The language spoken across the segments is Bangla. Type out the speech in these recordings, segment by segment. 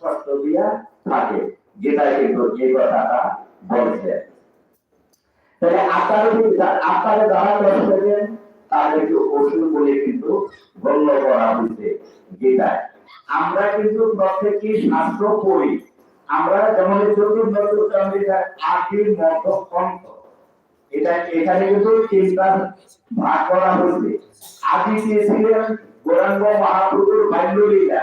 কষ্ট দিয়া থাকে যেটা কিন্তু এই কথাটা বলছে। তাহলে আত্মার অসুর বলে কিন্তু গণ্য করা হয়েছে আমরা কিন্তু প্রত্যেকই শাস্ত্র পড়ি আমরা যেমন এটা এখানে কিন্তু তিনটা ভাগ করা হয়েছে। ছিলেন গৌরাঙ্গ মহাপ্রভুর বাল্যলীলা।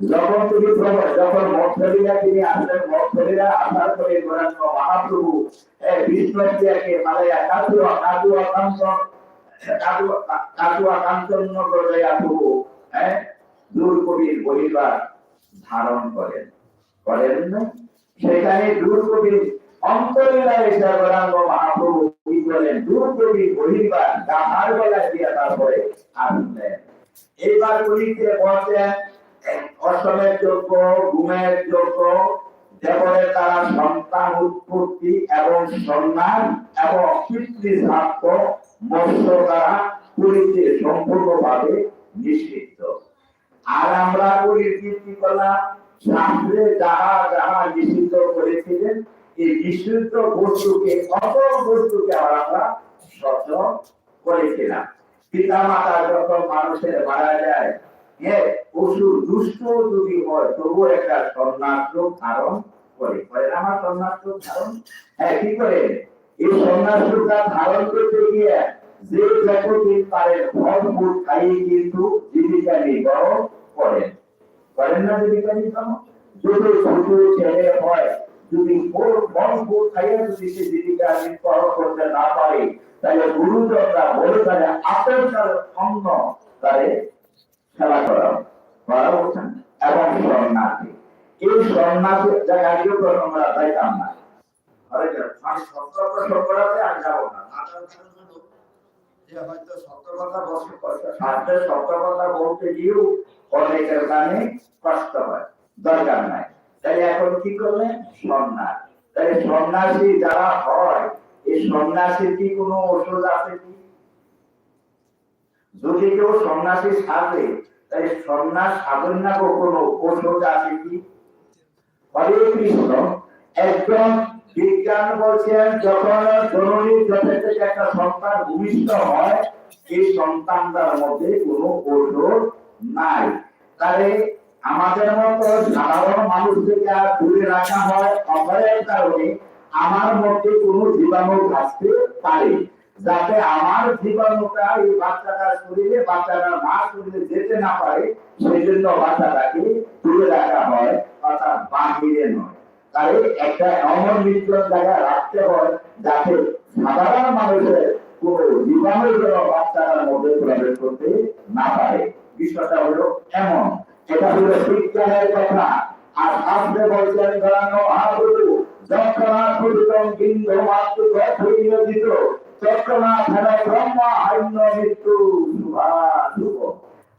যখন তিনি যখন মৎসলীলা তিনি আসলেন মৎসলীলা আসার পরে গৌরাঙ্গ মহাপ্রভু নগরয়া প্রভু হ্যাঁ দূর কবির ধারণ করেন। করেন না? সেখানে দূর কবির অন্তরীলায় এসে গৌরাঙ্গ মহাপ্রভু, কি বলেন? দূর কবির বহিবার গাধার গলায় দিয়া তারপরে আসলেন এইবার অষ্টমের যোগ্য, ঘুমের যোগ্য যেমন তারা সন্তান উৎপত্তি এবং সন্ন্যাস এবং পিতৃস্বার্থ মৎস্য দ্বারা করিতে সম্পূর্ণভাবে নিষিদ্ধ। আর আমরা করি কি করলাম শাস্ত্রে যাহা যাহা নিষিদ্ধ করেছিলেন, এই নিষিদ্ধ বস্তুকে অপর বস্তুকে আমরা সহ্য করেছিলাম। পিতা মাতা যখন মানুষের মারা যায় হ্যাঁ অসুর দুষ্ট যদি হয়, তবুও একটা সন্ন্যাস ধারণ করে। করে আমার সন্ন্যাস ধারণ? হ্যাঁ কি করে এই সন্ন্যাস ধারণ করতে গিয়ে যে যতদিন পারেন ফল মূল খাইয়ে কিন্তু জীবিকা নির্বাহ করেন। করেন না জীবিকা নির্বাহ? যদি ছোট ছেলে হয়, যদি ফল ফল খাইয়ে যদি সে জীবিকা নির্বাহ করতে না পারে, তাহলে গুরুজনরা বলে তাহলে আপেল তার অন্ন তারে খেলা করা করা উঠছেন এবং সন্ন্যাসী এই সন্ন্যাসীর জায়গাটিও তো আমরা যাইতাম না। এখন কি করলেন সন্ন্যাস যারা হয়, এই সন্ন্যাসীর কি কোনো ওষুধ আছে কি? যদি কেউ সন্ন্যাসী সাজে তাই সন্ন্যাস সাধন না আছে কি? হরে কৃষ্ণ। একজন বিজ্ঞান বলছেন, যখন যথেষ্ট একটা সন্তান ভূমিষ্ঠ হয় সন্তানটার মধ্যে কোনো নাই। তাহলে আমাদের মতো সাধারণ মানুষদেরকে আর দূরে রাখা হয়, অভয়ের কারণে আমার মধ্যে কোনো জীবাণু থাকতে পারে। যাতে আমার জীবাণুটা এই বাচ্চাটার শরীরে, বাচ্চাটার মা শরীরে যেতে না পারে সেই জন্য বাচ্চাটাকে তুলে রাখা হয়, অর্থাৎ বাহিরে নয়। তাই একটা এমন রাখতে হয়, যাতে সাধারণ মানুষের বাচ্চাটার মধ্যে প্রবেশ করতে না পারে। বিষয়টা হলো এমন। এটা হলো বিজ্ঞানের কথা। আর বলছেন পূজিতম বিন্দু মাতৃ গঠিত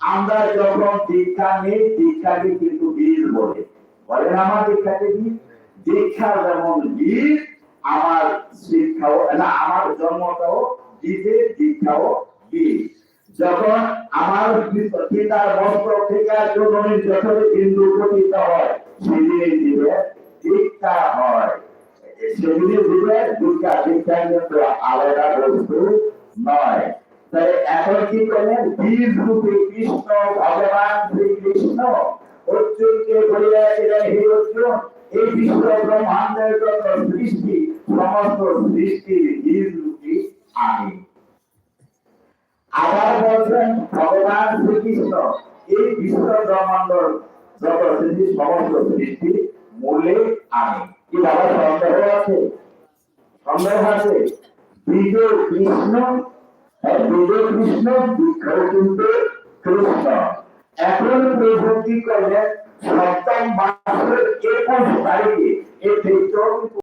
আমরা যখন দীক্ষা নিই দীক্ষাকে কিন্তু বীর বলে। বলেন আমার দীক্ষাকে বীর দীক্ষা যেমন বীর, আমার শিক্ষাও, না, আমার জন্মটাও বীজে দীক্ষাও বীর। যখন আমার পিতার বস্ত্র থেকে জননী যখন বিন্দু পতিত হয় সেদিনে দিবে দিবে দীক্ষা দীক্ষা কিন্তু আলাদা বস্তু নয়। তাই এখন কি করলেন? বীজ রূপে কৃষ্ণ, ভগবান শ্রীকৃষ্ণ, অর্জুনকে বলিয়াছিলেন হে অর্জুন, এই বিশ্ব ব্রহ্মাণ্ডের যত সৃষ্টি, সমস্ত সৃষ্টির বীজ রূপী আমি। আবার বলছেন, ভগবান শ্রীকৃষ্ণ, এই বিশ্ব ব্রহ্মাণ্ড যত সৃষ্টি, সমস্ত সৃষ্টি মূলে আমি। কি বাবা, সন্দেহ আছে? সন্দেহ আছে? বীজ কৃষ্ণ বীজ কৃষ্ণ বৃক্ষও কিন্তু সপ্তম মাসের একুশ তারিখে এই ক্ষেত্র